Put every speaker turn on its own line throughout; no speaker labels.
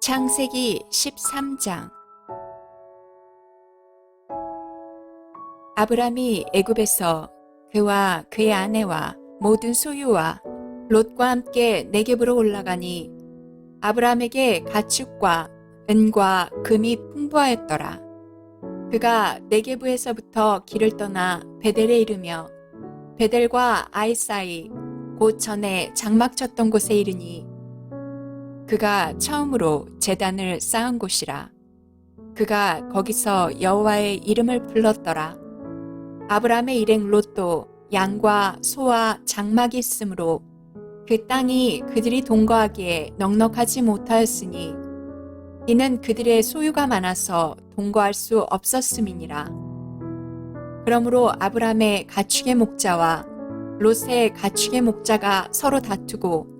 창세기 13장 아브람이 애굽에서 그와 그의 아내와 모든 소유와 롯과 함께 네겝으로 올라가니 아브람에게 가축과 은과 금이 풍부하였더라. 그가 네게부에서부터 길을 떠나 베델에 이르며 베델과 아이 사이 곧 전에 장막 쳤던 곳에 이르니 그가 처음으로 재단을 쌓은 곳이라. 그가 거기서 여호와의 이름을 불렀더라. 아브라함의 일행 롯도 양과 소와 장막이 있으므로 그 땅이 그들이 동거하기에 넉넉하지 못하였으니 이는 그들의 소유가 많아서 동거할 수 없었음이니라. 그러므로 아브라함의 가축의 목자와 롯의 가축의 목자가 서로 다투고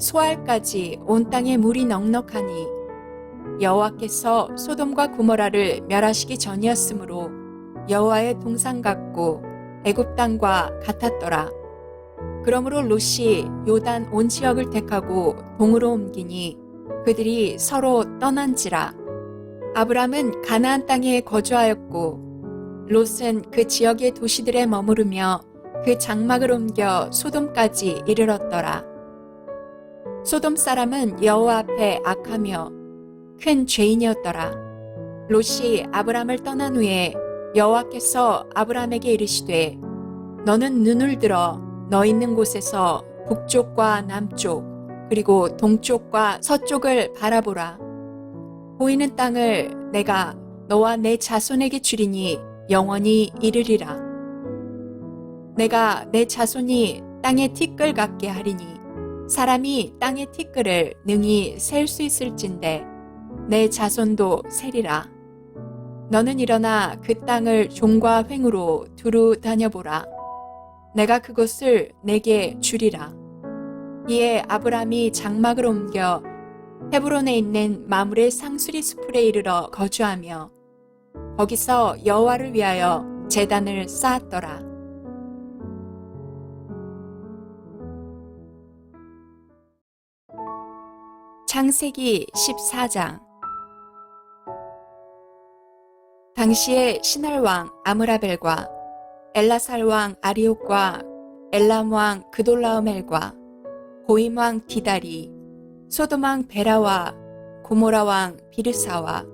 소알까지 온 땅에 물이 넉넉하니 여호와께서 소돔과 구모라를 멸하시기 전이었으므로 여호와의 동상 같고 애굽 땅과 같았더라. 그러므로 롯이 요단 온 지역을 택하고 동으로 옮기니 그들이 서로 떠난지라. 아브람은 가나안 땅에 거주하였고 롯은 그 지역의 도시들에 머무르며 그 장막을 옮겨 소돔까지 이르렀더라. 소돔 사람은 여호와 앞에 악하며 큰 죄인이었더라. 롯이 아브람을 떠난 후에 여호와께서 아브람에게 이르시되 너는 눈을 들어 너 있는 곳에서 북쪽과 남쪽 그리고 동쪽과 서쪽을 바라보라. 보이는 땅을 내가 너와 내 자손에게 주리니 영원히 이르리라. 내가 내 자손이 땅의 티끌 같게 하리니 사람이 땅의 티끌을 능히 셀 수 있을진데 내 자손도 세리라. 너는 일어나 그 땅을 종과 횡으로 두루 다녀보라. 내가 그곳을 내게 주리라. 이에 아브람이 장막을 옮겨 헤브론에 있는 마물의 상수리 수풀에 이르러 거주하며 거기서 여호와를 위하여 제단을 쌓았더라. 창세기 14장. 당시에 신할 왕 아므라벨과 엘라살 왕 아리옥과 엘람 왕 그돌라오멜과 고임 왕 디다리 소돔 왕 베라와 고모라 왕 비르사와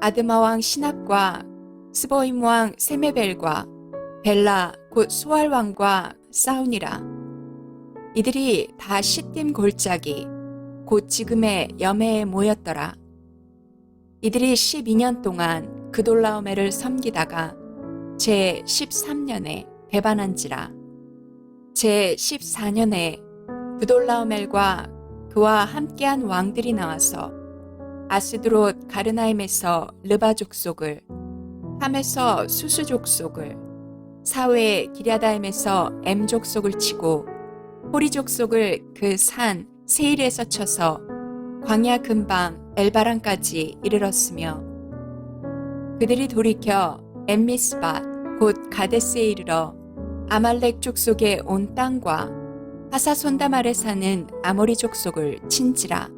아드마 왕 시납과 스보임 왕 세메벨과 벨라 곧 소알 왕과 싸우니라. 이들이 다 시딤 골짜기 곧 지금의 여매에 모였더라. 이들이 12년 동안 그돌라오메를 섬기다가 제 13년에 배반한지라. 제 14년에 그돌라오멜과 그와 함께한 왕들이 나와서 아스드롯 가르나임에서 르바 족속을 함에서 수수 족속을 사회 기랴다임에서 엠 족속을 치고 호리 족속을 그 산 세일에서 쳐서 광야 근방 엘바란까지 이르렀으며 그들이 돌이켜 엠미스밭 곧 가데스에 이르러 아말렉 족속의 온 땅과 하사손담 아래 사는 아모리 족속을 친지라.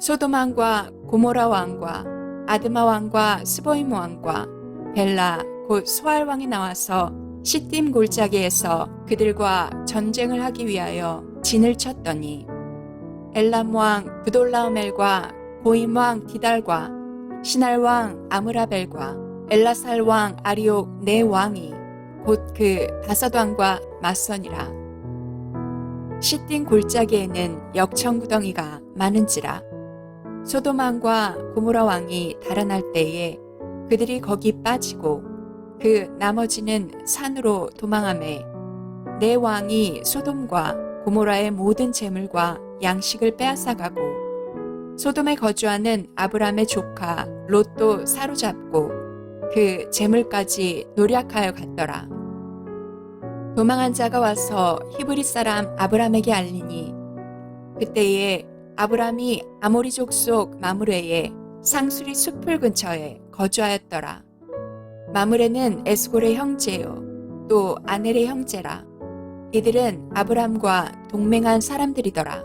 소돔 왕과 고모라 왕과 아드마 왕과 스보임 왕과 벨라 곧 소알 왕이 나와서 시딤 골짜기에서 그들과 전쟁을 하기 위하여 진을 쳤더니 엘람 왕 부돌라오멜과 고임 왕 디달과 신할 왕 아므라벨과 엘라살 왕 아리옥 네 왕이 곧 그 다섯 왕과 맞서니라. 시딘 골짜기에는 역청구덩이가 많은지라 소도망과 고모라 왕이 달아날 때에 그들이 거기 빠지고 그 나머지는 산으로 도망함에 내 왕이 소돔과 고모라의 모든 재물과 양식을 빼앗아가고 소돔에 거주하는 아브람의 조카 롯도 사로잡고 그 재물까지 노략하여 갔더라. 도망한 자가 와서 히브리 사람 아브람에게 알리니 그때에 아브람이 아모리 족 속 마므레의 상수리 숲을 근처에 거주하였더라. 마므레는 에스골의 형제요 또 아넬의 형제라. 이들은 아브람과 동맹한 사람들이더라.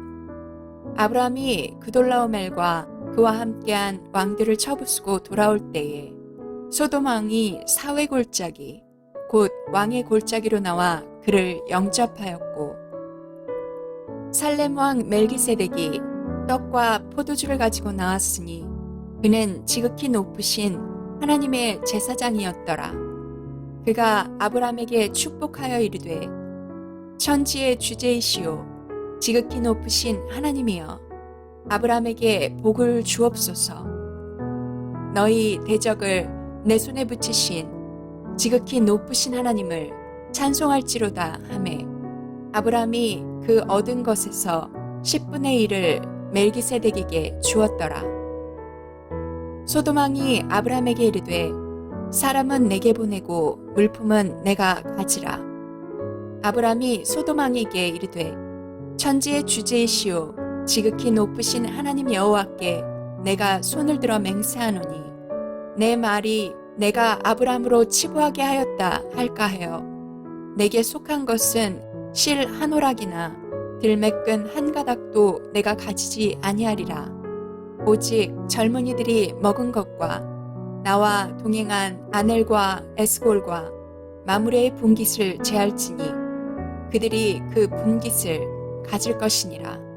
아브라함이 그돌라오멜과 그와 함께한 왕들을 쳐부수고 돌아올 때에 소돔 왕이 사회 골짜기 곧 왕의 골짜기로 나와 그를 영접하였고 살렘 왕 멜기세덱이 떡과 포도주를 가지고 나왔으니 그는 지극히 높으신 하나님의 제사장이었더라. 그가 아브람에게 축복하여 이르되 천지의 주제이시오 지극히 높으신 하나님이여 아브람에게 복을 주옵소서. 너희 대적을 내 손에 붙이신 지극히 높으신 하나님을 찬송할지로다 하매 아브람이 그 얻은 것에서 10분의 1을 멜기세덱에게 주었더라. 소도망이 아브람에게 이르되 사람은 내게 보내고 물품은 내가 가지라. 아브람이 소도망에게 이르되 천지의 주제이시오. 지극히 높으신 하나님 여호와께 내가 손을 들어 맹세하노니 내 말이 내가 아브람으로 치부하게 하였다 할까 하여 내게 속한 것은 실 한 오락이나 들매끈 한 가닥도 내가 가지지 아니하리라. 오직 젊은이들이 먹은 것과 나와 동행한 아넬과 에스골과 마무레의 분깃을 제할지니 그들이 그 분깃을 가질 것이니라.